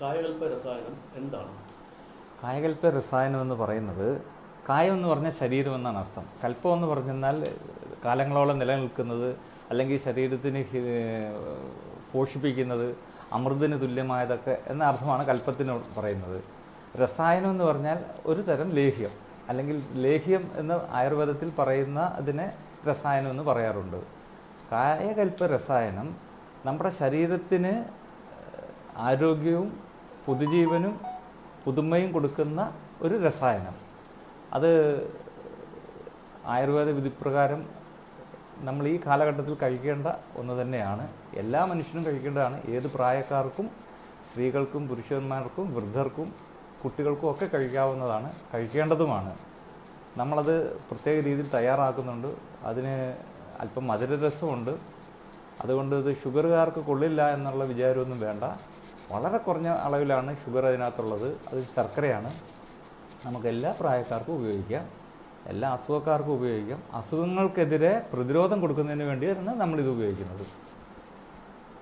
കായകൽപ്പ രസായനം എന്താണ്? കായകൽപ്പ രസായനം എന്ന് പറയുന്നത് കായം എന്ന് പറഞ്ഞാൽ ശരീരം എന്നാണ് അർത്ഥം. കൽപ്പം എന്ന് പറഞ്ഞാൽ കാലങ്ങളോളം നിലനിൽക്കുന്നത് അല്ലെങ്കിൽ ശരീരത്തിന് പോഷിപ്പിക്കുന്നത് അമൃതിന് തുല്യമായതൊക്കെ എന്ന അർത്ഥമാണ് കൽപ്പത്തിന് പറയുന്നത്. രസായനം എന്ന് പറഞ്ഞാൽ ഒരു തരം ലേഹ്യം അല്ലെങ്കിൽ ലേഹ്യം എന്ന് ആയുർവേദത്തിൽ പറയുന്ന അതിനെ രസായനം എന്ന് പറയാറുണ്ട്. കായകൽപ്പ രസായനം നമ്മുടെ ശരീരത്തിന് ആരോഗ്യവും പുതുജീവനും പുതുമയും കൊടുക്കുന്ന ഒരു രസായനം. അത് ആയുർവേദ വിധിപ്രകാരം നമ്മൾ ഈ കാലഘട്ടത്തിൽ കഴിക്കേണ്ട ഒന്ന് തന്നെയാണ്. എല്ലാ മനുഷ്യനും കഴിക്കേണ്ടതാണ്. ഏത് പ്രായക്കാർക്കും സ്ത്രീകൾക്കും പുരുഷന്മാർക്കും വൃദ്ധർക്കും കുട്ടികൾക്കും ഒക്കെ കഴിക്കാവുന്നതാണ് കഴിക്കേണ്ടതുമാണ്. നമ്മളത് പ്രത്യേക രീതിയിൽ തയ്യാറാക്കുന്നുണ്ട്. അതിന് അല്പം മധുരരസമുണ്ട്. അതുകൊണ്ട് ഇത് ഷുഗറുകാർക്ക് കൊള്ളില്ല എന്നുള്ള വിചാരമൊന്നും വേണ്ട. വളരെ കുറഞ്ഞ അളവിലാണ് ഷുഗർ അതിനകത്തുള്ളത്. അത് ശർക്കരയാണ്. നമുക്ക് എല്ലാ പ്രായക്കാർക്കും ഉപയോഗിക്കാം. എല്ലാ അസുഖക്കാർക്കും ഉപയോഗിക്കാം. അസുഖങ്ങൾക്കെതിരെ പ്രതിരോധം കൊടുക്കുന്നതിന് വേണ്ടിയാണ് നമ്മളിത് ഉപയോഗിക്കുന്നത്.